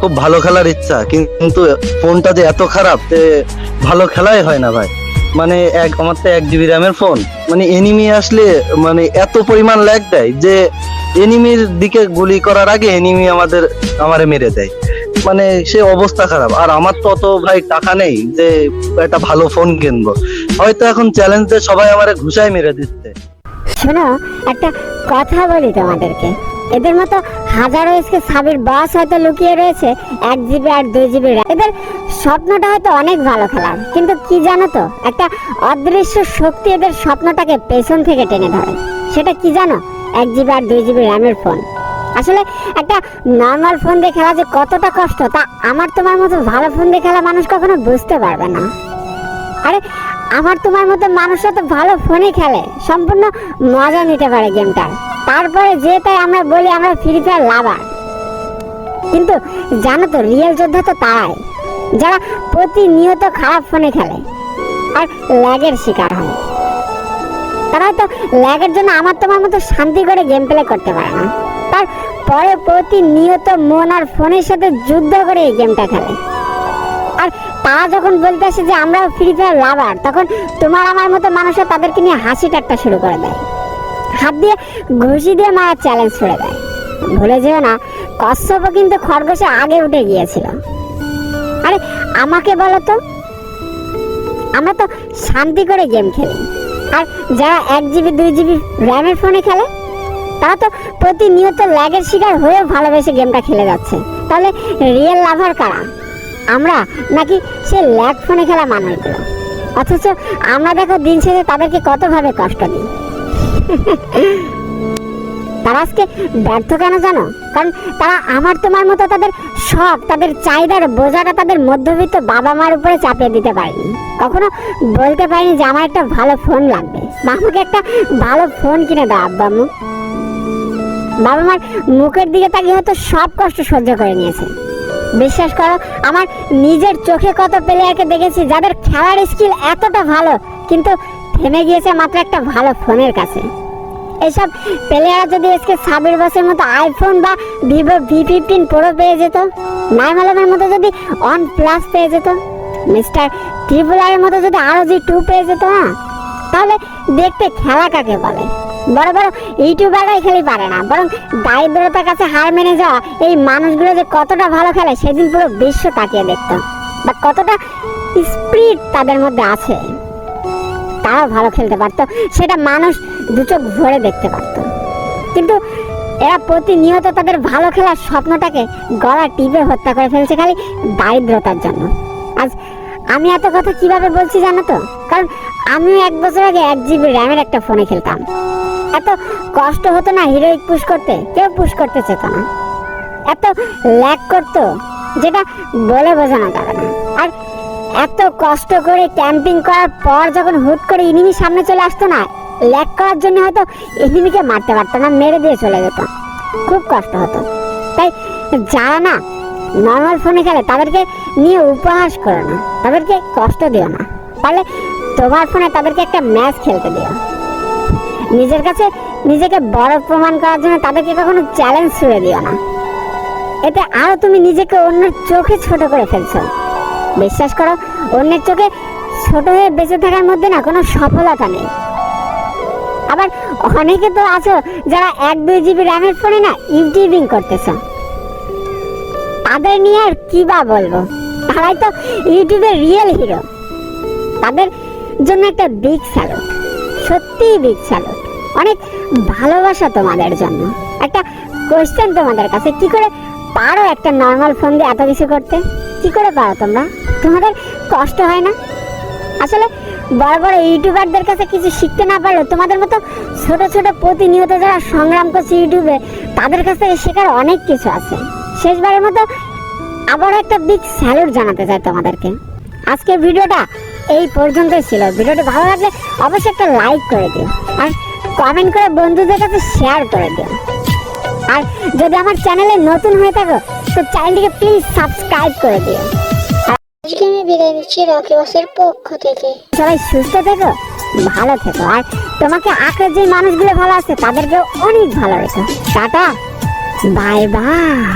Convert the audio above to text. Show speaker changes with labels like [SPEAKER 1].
[SPEAKER 1] খুব ভালো খেলার ইচ্ছা, কিন্তু ফোনটা যে এত খারাপ, যে ভালো খেলাই হয় না ভাই। মানে এক, আমার তো এক জিবি র্যামের ফোন। মানে এনিমি আসলে মানে এত পরিমাণ ল্যাগ দেয় যে এনিমির দিকে গুলি করার আগে এনিমি আমাদের, আমারে মেরে দেয়। মানে সে অবস্থা খারাপ। আর আমার তো অত ভাই টাকা নেই যে একটা ভালো ফোন কিনবো। হয়তো এখন চ্যালেঞ্জ দিয়ে সবাই আমারে ঘুষায় মেরে দিচ্ছে।
[SPEAKER 2] শোনো, একটা কথা বলি তোমাদেরকে। এদের মতো হাজারো এসকে সাবির বাস হয়তো লুকিয়ে রয়েছে, এক জিবি আর দুই জিবি এদের স্বপ্নটা হয়তো অনেক ভালো খেলার, কিন্তু কি জানো তো, একটা অদৃশ্য শক্তি এদের স্বপ্নটাকে পেছন থেকে টেনে ধরে। সেটা কি জানো? এক জিবি আর দুই জিবি র্যামের ফোন আসলে একটা নর্মাল ফোন দিয়ে খেলা যে কতটা কষ্ট, তা আমার তোমার মতো ভালো ফোন দিয়ে খেলা মানুষ কখনো বুঝতে পারবে না। আরে, আমার তোমার মতো মানুষরা তো ভালো ফোনে খেলে, সম্পূর্ণ মজা নিতে পারে গেমটার। তারপরে যে তাই আমরা বলি আমরা ফ্রি ফায়ার লাভার কিন্তু জানো তো রিয়েল যোদ্ধা তো তারাই। যারা প্রতিনিয়ত খারাপ ফোনে খেলে আর ল্যাগের শিকার হয়। তারা তো ল্যাগের জন্য আমার তোমার মতো শান্তি করে গেম প্লে করতে পারে না। তার পরে প্রতিনিয়ত মন আর ফোনের সাথে যুদ্ধ করে এই গেমটা খেলে। আর তারা যখন বলতে আসে যে আমরা ফ্রি ফায়ার লাভার তখন তোমার আমার মতো মানুষরা তাদেরকে নিয়ে হাসি ঠাট্টা শুরু করে দেয়। হাত দিয়ে ঘুষি দিয়ে মারার চ্যালেঞ্জ ছুড়ে দেয় ভুলে যেও না কশ্যপও কিন্তু খরগোশে আগে উঠে গিয়েছিল। আরে, আমাকে বলো তো, আমরা তো শান্তি করে গেম খেলি। আর যারা এক জিবি দুই জিবি র্যামের ফোনে খেলে, তারা তো প্রতিনিয়ত ল্যাগের শিকার হয়েও ভালোবেসে গেমটা খেলে যাচ্ছে। তাহলে রিয়েল লাভার কারা? আমরা? নাকি সে ল্যাগ ফোনে খেলা মানুষগুলো? অথচ আমরা দেখো দিন শেষে তাদেরকে কতভাবে কষ্ট দিই। তারা আজকে ব্যর্থ কেন জানো? কারণ তারা আমার তোমার মতো তাদের সব তাদের চাহিদার বোঝাটা তাদের মধ্যবিত্ত বাবা মার উপরে চাপিয়ে দিতে পারেনি। কখনো বলতে পারিনি যে আমার একটা ভালো ফোন লাগবে। একটা ভালো ফোন কিনে দাও আব্বা আম্মু বাবা মার মুখের দিকে তাকিয়ে হয়তো সব কষ্ট সহ্য করে নিয়েছে। বিশ্বাস করো, আমার নিজের চোখে কত প্লেয়ারকে দেখেছি যাদের খেলার স্কিল এতটা ভালো, কিন্তু থেমে গিয়েছে মাত্র একটা ভালো ফোনের কাছে। এসব প্লেয়াররা যদি আজকে সাবির বসের মতো আইফোন বা ভিভো ভি ফিফটিন প্রো পেয়ে যেত নাইম আলমের মতো যদি ওয়ান প্লাস পেয়ে যেত মিস্টার ট্রিপল আর মতো যদি আরও জি টু পেয়ে যেত না তাহলে দেখতে খেলা কাকে বলে? বড় বড় ইউটিউবাররাই খেলি পারে না, বরং দারিদ্রতার কাছে হার মেনে যাওয়া এই মানুষগুলো যে কতটা ভালো খেলে, সেদিন পুরো বিশ্ব তাকিয়ে দেখতো। বা কতটা স্পিরিট তাদের মধ্যে আছে। তারাও ভালো খেলতে পারতো, সেটা মানুষ দু চোখ ভরে দেখতে পারতো। কিন্তু এরা প্রতিনিয়ত তাদের ভালো খেলার স্বপ্নটাকে গলা টিপে হত্যা করে ফেলছে খালি দারিদ্রতার জন্য। আজ আমি এত কথা কীভাবে বলছি জানো তো? কারণ আমিও এক বছর আগে এক জিবি র্যামের একটা ফোনে খেলতাম। এত কষ্ট হতো না হিরোইক পুশ করতে, কেউ পুশ করতে চেত না। এত ল্যাক করতো, যেটা বলে বোঝানো যাবে না। আর এত কষ্ট করে ক্যাম্পিং করার পর যখন হুট করে ইনিমি সামনে চলে আসতো না ল্যাক করার জন্য হয়তো এনিমিকে মারতে পারতো না, মেরে দিয়ে চলে যেত। খুব কষ্ট হতো। তাই যারা না নর্মাল ফোনে খেলে, তাদেরকে নিয়ে উপহাস করো না, তাদেরকে কষ্ট দিও না। তাহলে তোমার ফোনে তাদেরকে একটা ম্যাচ খেলতে দিও। নিজের কাছে নিজেকে বড় প্রমাণ করার জন্য তাদেরকে কখনো চ্যালেঞ্জ ছুড়ে দিও না। এতে আরও তুমি নিজেকে অন্যের চোখে ছোট করে ফেলছো। বিশ্বাস করো, অন্যের চোখে ছোট হয়ে বেঁচে থাকার মধ্যে না কোনো সফলতা নেই। আবার অনেকে তো আছো যারা এক দুই জিবি র্যামের ফোনে না ইউটিউবিং করতেছো। তাদের নিয়ে আর কি বা বলব? তারাই তো ইউটিউবের রিয়েল হিরো তাদের জন্য একটা বিগ স্যালুট সত্যিই বিগ স্যালুট অনেক ভালোবাসা তোমাদের জন্য। একটা কোয়েশ্চেন তোমাদের কাছে, কি করে পারো একটা নর্মাল ফোন দিয়ে এত কিছু করতে? কি করে পারো তোমরা? তোমাদের কষ্ট হয় না? আসলে বড় বড় ইউটিউবারদের কাছে কিছু শিখতে না পারলেও তোমাদের মতো ছোট ছোট প্রতিনিয়ত যারা সংগ্রাম করছে ইউটিউবে, তাদের কাছ শেখার অনেক কিছু আছে। শেষবারের মতো আবার একটা বিগ স্যালুট জানাতে চাই তোমাদেরকে। আজকে ভিডিওটা এই পর্যন্তই ছিল। ভিডিওটি ভালো লাগলে অবশ্যই একটা লাইক করে দিও আর কমেন্ট করে বন্ধুদের কাছে শেয়ার করে দিও। আর যদি আমার চ্যানেলে নতুন হয়ে থাকো তো চ্যানেলটিকে প্লিজ সাবস্ক্রাইব করে দিও।
[SPEAKER 3] আজকে আমি বিদায় নিচ্ছি রকি বসের পক্ষ থেকে।
[SPEAKER 2] সবাই সুস্থ থেকো, ভালো থেকো। আর তোমাকে আঁকড়ে যে মানুষগুলো ভালো আছে, তাদেরকেও অনেক ভালো রেখো টাটা, বাই বাই।